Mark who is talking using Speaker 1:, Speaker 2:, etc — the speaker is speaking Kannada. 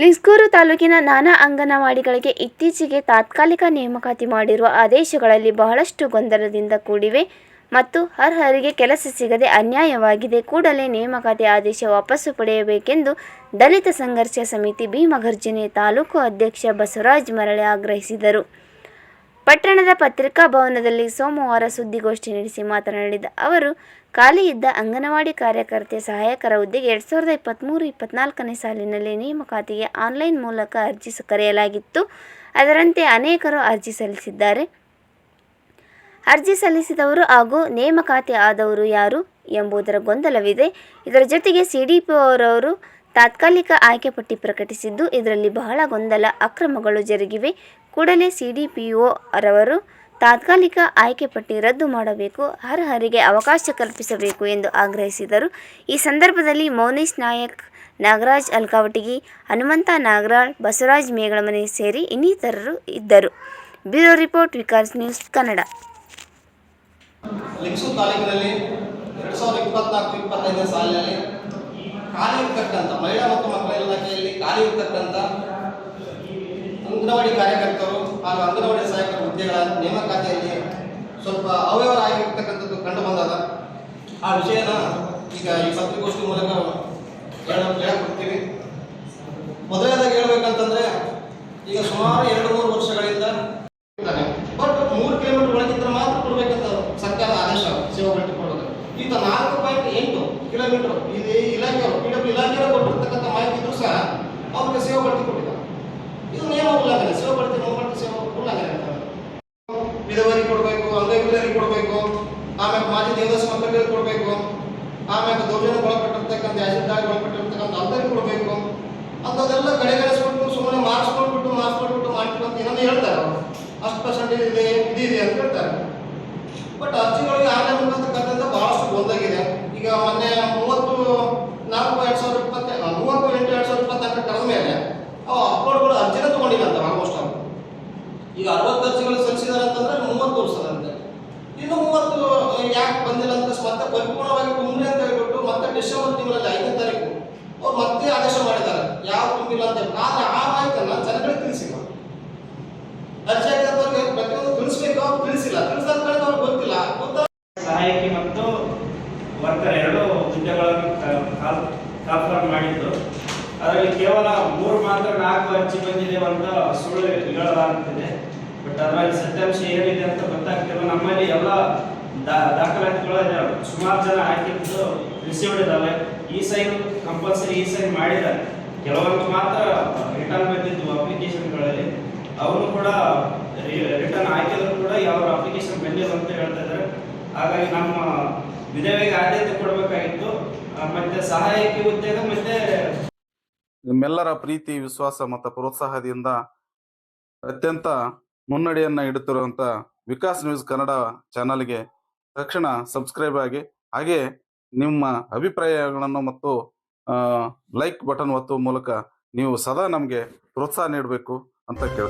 Speaker 1: ಲಿಂಗಸ್ಗೂರು ತಾಲೂಕಿನ ನಾನಾ ಅಂಗನವಾಡಿಗಳಿಗೆ ಇತ್ತೀಚೆಗೆ ತಾತ್ಕಾಲಿಕ ನೇಮಕಾತಿ ಮಾಡಿರುವ ಆದೇಶಗಳಲ್ಲಿ ಬಹಳಷ್ಟು ಗೊಂದಲದಿಂದ ಕೂಡಿವೆ ಮತ್ತು ಅರ್ಹರಿಗೆ ಕೆಲಸ ಸಿಗದೆ ಅನ್ಯಾಯವಾಗಿದೆ. ಕೂಡಲೇ ನೇಮಕಾತಿ ಆದೇಶ ವಾಪಸ್ಸು ಪಡೆಯಬೇಕೆಂದು ದಲಿತ ಸಂಘರ್ಷ ಸಮಿತಿ ಭೀಮಗರ್ಜನೆ ತಾಲೂಕು ಅಧ್ಯಕ್ಷ ಬಸವರಾಜ್ ಮರಳೆ ಆಗ್ರಹಿಸಿದರು. ಪಟ್ಟಣದ ಪತ್ರಿಕಾ ಭವನದಲ್ಲಿ ಸೋಮವಾರ ಸುದ್ದಿಗೋಷ್ಠಿ ನಡೆಸಿ ಮಾತನಾಡಿದ ಅವರು ಖಾಲಿ ಇದ್ದ ಅಂಗನವಾಡಿ ಕಾರ್ಯಕರ್ತೆ ಸಹಾಯಕರ ಹುದ್ದೆಗೆ ಎರಡ್ ಸಾವಿರದ ಇಪ್ಪತ್ತ್ಮೂರು ಇಪ್ಪತ್ತ್ನಾಲ್ಕನೇ ಸಾಲಿನಲ್ಲಿ ನೇಮಕಾತಿಗೆ ಆನ್ಲೈನ್ ಮೂಲಕ ಅರ್ಜಿ ಕರೆಯಲಾಗಿತ್ತು. ಅದರಂತೆ ಅನೇಕರು ಅರ್ಜಿ ಸಲ್ಲಿಸಿದ್ದಾರೆ. ಅರ್ಜಿ ಸಲ್ಲಿಸಿದವರು ಹಾಗೂ ನೇಮಕಾತಿ ಆದವರು ಯಾರು ಎಂಬುದರ ಗೊಂದಲವಿದೆ. ಇದರ ಜೊತೆಗೆ ಸಿ ಡಿ ಅವರವರು ತಾತ್ಕಾಲಿಕ ಆಯ್ಕೆ ಪಟ್ಟಿ ಪ್ರಕಟಿಸಿದ್ದು, ಇದರಲ್ಲಿ ಬಹಳ ಗೊಂದಲ, ಅಕ್ರಮಗಳು ಜರುಗಿವೆ. ಕೂಡಲೇ ಸಿ ಡಿ ಪಿ ಒ ರವರು ತಾತ್ಕಾಲಿಕ ಆಯ್ಕೆ ಪಟ್ಟಿ ರದ್ದು ಮಾಡಬೇಕು, ಅರ್ಹರಿಗೆ ಅವಕಾಶ ಕಲ್ಪಿಸಬೇಕು ಎಂದು ಆಗ್ರಹಿಸಿದರು. ಈ ಸಂದರ್ಭದಲ್ಲಿ ಮೌನೇಶ್ ನಾಯಕ್, ನಾಗರಾಜ್ ಅಲ್ಕಾವಟಿಗಿ, ಹನುಮಂತ ನಾಗರಾಳ್, ಬಸವರಾಜ್ ಮೇಗಳಮನೆ ಸೇರಿ ಇನ್ನಿತರರು ಇದ್ದರು. Bureau report, Vikas news, Kannada.
Speaker 2: ಸಾಲಿನಲ್ಲಿ ಅಂಗನವಾಡಿ ಕಾರ್ಯಕರ್ತರು ಹಾಗೂ ಅಂಗನವಾಡಿ ಸಹಾಯಕರ ಹುದ್ದೆಗಳ ನೇಮಕಾತಿಯಲ್ಲಿ ಸ್ವಲ್ಪ ಅವ್ಯವಹಾರ ಆಗಿರ್ತಕ್ಕಂಥದ್ದು ಕಂಡು ಬಂದಾಗ ಆ ವಿಷಯನ ಈಗ ಈ ಪತ್ರಿಕೋಷ್ಠಿ ಮೂಲಕ ಹೇಳ ಹೇಳಕೊಡ್ತೀವಿ ಮೊದಲನೇದಾಗಿ ಹೇಳ್ಬೇಕಂತಂದ್ರೆ, ಈಗ ಸುಮಾರು ಎರಡು ಮೂರು ವರ್ಷಗಳಿಂದ ಬಟ್ ಮೂರು ಕಿಲೋಮೀಟರ್ ಒಳಗಿದ್ರೆ ಮಾತ್ರ ಕೊಡ್ಬೇಕಂತ ಸರ್ಕಾರ ಆದೇಶ ಸೇವೆ ಕೊಡೋದು ಈತ ನಾಲ್ಕು ಪಾಯಿಂಟ್ ಎಂಟು ಕಿಲೋಮೀಟರ್ ಇದು ಇಲಾಖೆಯವರು ಪಿ ಡಬ್ಲ್ಯೂ ಇಲಾಖೆಯವರು ಕೊಟ್ಟಿರ್ತಕ್ಕಂಥ ಮಾಹಿತಿ ಸಹ ಅವ್ರಿಗೆ ಸೇವೆ ಭರ್ತಿ ಕೊಟ್ಟಿದ್ದಾರೆ ಇದು ನಿಯಮ ಉಲ್ಲಂಘನೆ ಸೇವೆ ಪಡ್ತೀವಿ ಮುಂಬಡ್ತಿ ಸೇವಾ ವಿಧವರಿಗೆ ಕೊಡಬೇಕು ಅಂಗವಿಕಲರಿಗೆ ಕೊಡಬೇಕು ಆಮೇಲೆ ಮಾಜಿ ದೇವದಾಸ ಮಕ್ಕಳಿಗೆ ಕೊಡಬೇಕು ಆಮೇಲೆ ದೌರ್ಜನ್ಯ ಒಳಪಟ್ಟಿರ್ತಕ್ಕಂಥ ಯಾಸಿದ್ದಾಗಿ ಒಳಪಟ್ಟಿರ್ತಕ್ಕಂಥ ಅಂಥವ್ರಿಗೆ ಕೊಡಬೇಕು. ಅಂಥದ್ದೆಲ್ಲ ಕಡೆಗಣಿಸ್ಬಿಟ್ಟು ಸುಮ್ಮನೆ ಮಾರ್ಕ್ಸ್ ಕೊಟ್ಬಿಟ್ಟು ಮಾರ್ಕ್ಸ್ ಕೊಟ್ಬಿಟ್ಟು ಅಂತ ಹೇಳ್ತಾರೆ ಅಷ್ಟು ಪರ್ಸೆಂಟೇಜ್ ಇದೆ ಇದಿದೆ ಅಂತ ಹೇಳ್ತಾರೆ. ಬಟ್ ಅರ್ಜಿಗಳಿಗೆ ಆನ್ಲೈನ್ ಬರ್ತಕ್ಕಂಥದ್ದು ಬಹಳಷ್ಟು ಗೊಂದಾಗಿದೆ ಈಗ ಮೊನ್ನೆ ಮೂವತ್ತು, ನಾಲ್ಕು, ಎರಡು ಸಾವಿರದ ಇಪ್ಪತ್ತೆ, ಮೂವತ್ತು, ಎಂಟು, ಎರಡು ಸಾವಿರದ ಇಪ್ಪತ್ನಾಲ್ಕು ಕಡಿಮೆ ಮೇಲೆ ಅವು ಅಪ್ಲೋಡ್ಗಳು ಅರ್ಜಿನ ಈಗ ಅರವತ್ತು ಅರ್ಜಿಗಳು ಸಲ್ಲಿಸಿದಾರೆ ಅಂತಂದ್ರೆ ಮೂವತ್ತು ವರ್ಷದಂತೆ ಇನ್ನು ಮೂವತ್ತು, ಯಾಕೆ ಬಂದಿಲ್ಲ ಅಂತ ಮತ್ತೆ ಪರಿಪೂರ್ಣವಾಗಿ ತುಂಬಿ ಅಂತ ಹೇಳ್ಬಿಟ್ಟು ಮತ್ತೆ ಡಿಸೆಂಬರ್ ತಿಂಗಳಲ್ಲಿ ಐದನೇ ತಾರೀಕು ಅವ್ರು ಮತ್ತೆ ಆದೇಶ ಮಾಡಿದ್ದಾರೆ. ಯಾವ ತುಂಬಿಲ್ಲ ಅಂತ ಆದ್ರೆ ಆ ಮಾಹಿತಿಯನ್ನ ಜನಗಳಿಗೆ ತಿಳಿಸಿಲ್ಲ. ಅರ್ಜಿ ಹಾಕಿದವ್ರಿಗೆ ಪ್ರತಿಯೊಂದು ತಿಳಿಸ್ಬೇಕು, ಅವ್ರು ತಿಳಿಸಿಲ್ಲ. ತಿಳಿಸಿದ ಕಡೆ ಅವ್ರಿಗೆ ಗೊತ್ತಿಲ್ಲ. ಗೊತ್ತ
Speaker 3: ಸಹಾಯಕಿ ಮತ್ತು ವರ್ಕರ್ ಎರಡು ಹುದ್ದೆಗಳನ್ನು ಕಾಲ್ಫರ್ ಮಾಡಿದ್ದು. ಅದರಲ್ಲಿ ಕೇವಲ ಮೂರು ಮಾತ್ರ ನಾಲ್ಕು ಅರ್ಜಿ ಬಂದಿದೆ ಅಂತ ಸುಳ್ಳು ಹೇಳಲಾಗುತ್ತಿದೆ ಬಟ್ ಅದರಲ್ಲಿ ಸತ್ಯಾಂಶ ಏನಿದೆ ಅಂತ ಗೊತ್ತಾಗ್ತಿಲ್ಲ ನಮ್ಮಲ್ಲಿ ಎಲ್ಲ ದಾಖಲಾತಿಗಳು ಸುಮಾರು ಜನ ಹಾಕಿದ್ದು ರಿಸೀವ್ಡ್ ಇದಾವೆ. ಈ ಸೈನ್ ಕಂಪಲ್ಸರಿ ಈ ಸೈನ್ ಮಾಡಿದ್ದಾರೆ. ಕೆಲವೊಂದು ಮಾತ್ರ ರಿಟರ್ನ್ ಬಂದಿದ್ದು ಅಪ್ಲಿಕೇಶನ್ಗಳಲ್ಲಿ ಅವನು ಕೂಡ ರಿಟರ್ನ್ ಹಾಕಿದ್ರು ಕೂಡ ಯಾವ ಅಪ್ಲಿಕೇಶನ್ ಬಂದಿಲ್ಲ ಅಂತ ಹೇಳ್ತಾ ಇದ್ದಾರೆ. ಹಾಗಾಗಿ ನಮ್ಮ ವಿಧವೆಗೆ ಆದ್ಯತೆ ಕೊಡಬೇಕಾಗಿತ್ತು. ಮತ್ತೆ ಸಹಾಯಕ್ಕೆ ಉದ್ಯೋಗ ಮತ್ತೆ
Speaker 4: ನಿಮ್ಮೆಲ್ಲರ ಪ್ರೀತಿ, ವಿಶ್ವಾಸ ಮತ್ತು ಪ್ರೋತ್ಸಾಹದಿಂದ ಅತ್ಯಂತ ಮುನ್ನಡೆಯನ್ನ ಇಡುತ್ತಿರುವಂತ ವಿಕಾಸ್ ನ್ಯೂಸ್ ಕನ್ನಡ ಚಾನಲ್ಗೆ ತಕ್ಷಣ ಸಬ್ಸ್ಕ್ರೈಬ್ ಆಗಿ, ಹಾಗೆ ನಿಮ್ಮ ಅಭಿಪ್ರಾಯಗಳನ್ನು ಮತ್ತು ಲೈಕ್ ಬಟನ್ ಒತ್ತುವ ಮೂಲಕ ನೀವು ಸದಾ ನಮಗೆ ಪ್ರೋತ್ಸಾಹ ನೀಡಬೇಕು ಅಂತ ಕೇಳ್ತೀನಿ.